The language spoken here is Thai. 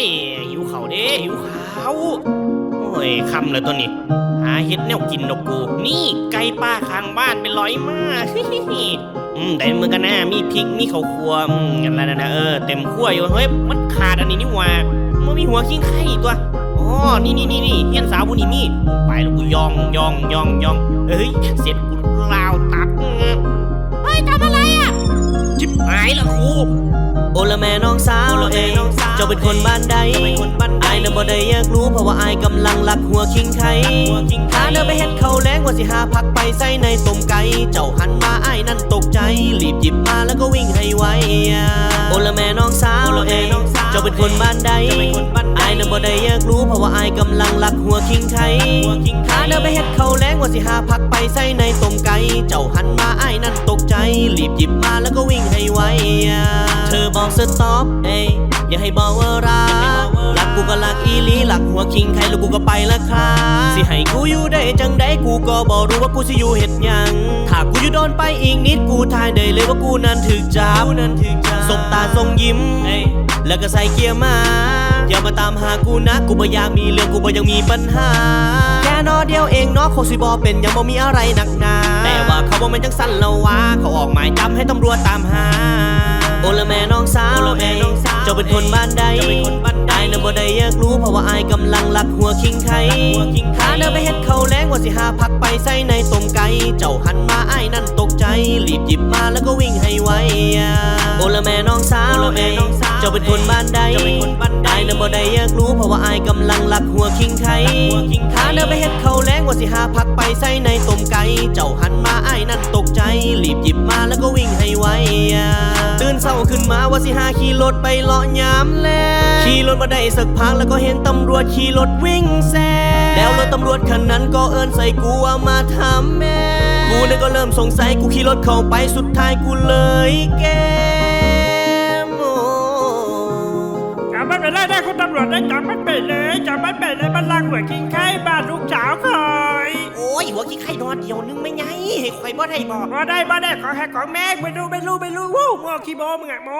ยหิวเขาเด้หิวเขาโอ้ยคำเลยตัวนี้ หาเห็ดแนวกินดอกกู นี่ไก่ป้าข้างบ้านเป็นร้อยมากอืมแต่มือกันนะมีพริกมีข้าวคั่วอืมอะไรนะนะเออเต็มขั้วอยู่เฮ้ยมันขาดอันนี้นี่หว่ามันมีหัวขิงไข่ตัวอ๋อนี่นี่นี่นี่เฮียนสาวบุนี่มีไปแล้วกูยองยองยองยองเฮ้ยเสร็จกูลาวตัด หายละครูโอละแม่น้องสาวโอละแม่น้องสาวเจ้าเป็นคนบ้านใดเจ้าเป็นคนบ้านใดอายน่ะบ่ได้อยากรู้เพราะว่าอายกำลังลักหัวคิงไข่หัวคิงไข่ถ้าเดินไปเฮ็ดข้าวแล้งว่าสิหาผักไปใส่ในต้มไก่เจ้าหันมาอายนั่นตกใจ รีบหยิบมาแล้วก็วิ่งให้ไวโอละแม่น้องสาวโอละแม่น้องสาวเจ้าเป็นคนบ้านใดเจ้าเป็นคนบ้านใดอายน่ะบ่ได้อยากรู้เพราะว่าอายกำลังลักหัวคิงไข่หัวคิงไข่ถ้าเดินไปเฮ็ดข้าวแล้งว่าสิหาผักไปใส่ในต้มไก่เจ้าหันมาอายนั่นตกใจ รีบหยิบมาแล้วก็ บอกสต็อปเอ้ยอย่าให้บอกว่ารักรักกูก็รักอีหลีรักหัวคิงใครแล้วกูก็ไปละครับสิให้กูอยู่ได้จังได้กูก็บอกรู้ว่ากูสิอยู่เฮ็ดหยังถ้ากูอยู่โดนไปอีกนิดกูทายได้เลยว่ากูนั้นถึกจับนั้นถึกจับสบตาทรงยิ้มเอ้ยแล้วก็ใส่เกียร์มาอย่ามาตามหากูนะกูบ่อยากมีเรื่องกูบ่ยังมีปัญหาแค่นอเดียวเองเนาะคงสิบ่เป็นยังบ่มีอะไรหนักหนาแต่ว่าเขาบ่แม่นจังสั่นแล้ววะเขาออกหมายจับให้ตำรวจตามหา โอละแม่น้องสาวโอละแม่น้องสาวเจ้าเป็นคนบ้านใดเจ้าเป็นคนบ้านใดอายน่ะบ่ได้อยากรู้เพราะว่าอายกำลังลักหัวคิงไข่ลักหัวคิงไข่ถ้าเดินไปเฮ็ดข้าวแล้งว่าสิหาผักไปใส่ในต้มไก่เจ้าหันมาอายนั่นตกใจรีบหยิบมาแล้วก็วิ่งให้ไวโอละแม่น้องสาว เจ้าเป็นคนบ้านใดเจ้เนื้อายน่ะบ่ได้อยากรู้เพราะว่าอายกำลังลักหัวคิงไข่ลักหัวคิงไข่ถ้าเดินไปเฮ็ดข้าแล้งว่าสิหาผักไปใส่ในต้มไก่เจ้าหันมาอายนั่นตกใจรีบหยิบมาแล้วก็วิ่งให้ไวตื่นเช้าขึ้นมาว่าสิหาขี่รถไปเลาะยามแลขี่รถมาได้สักพักแล้วก็เห็นตำรวจขี่รถวิ่งแซงแล้วรถตำรวจคันนั้นก็เอิ้นใส่กูว่ามาทำแม่กูนี่ยก็เริ่มสงสัยกูขี่รถเข้าไปสุดท้ายกูเลยแก ได้คุณตำรวจได้จับมันไปเลยจับมันไปเลยมันลังหัวกินไข่บ้านลูกสาวคอยโอ้ยหัวขี้ไข่นอนเดียวนึงไม่ไงให้ข่อยบ่ได้บอกบ่ได้บ่ได้ขอแค่ของแม่ไม่รู้ไม่รู้ไม่รู้วู้โมขี้โมมึงอะโม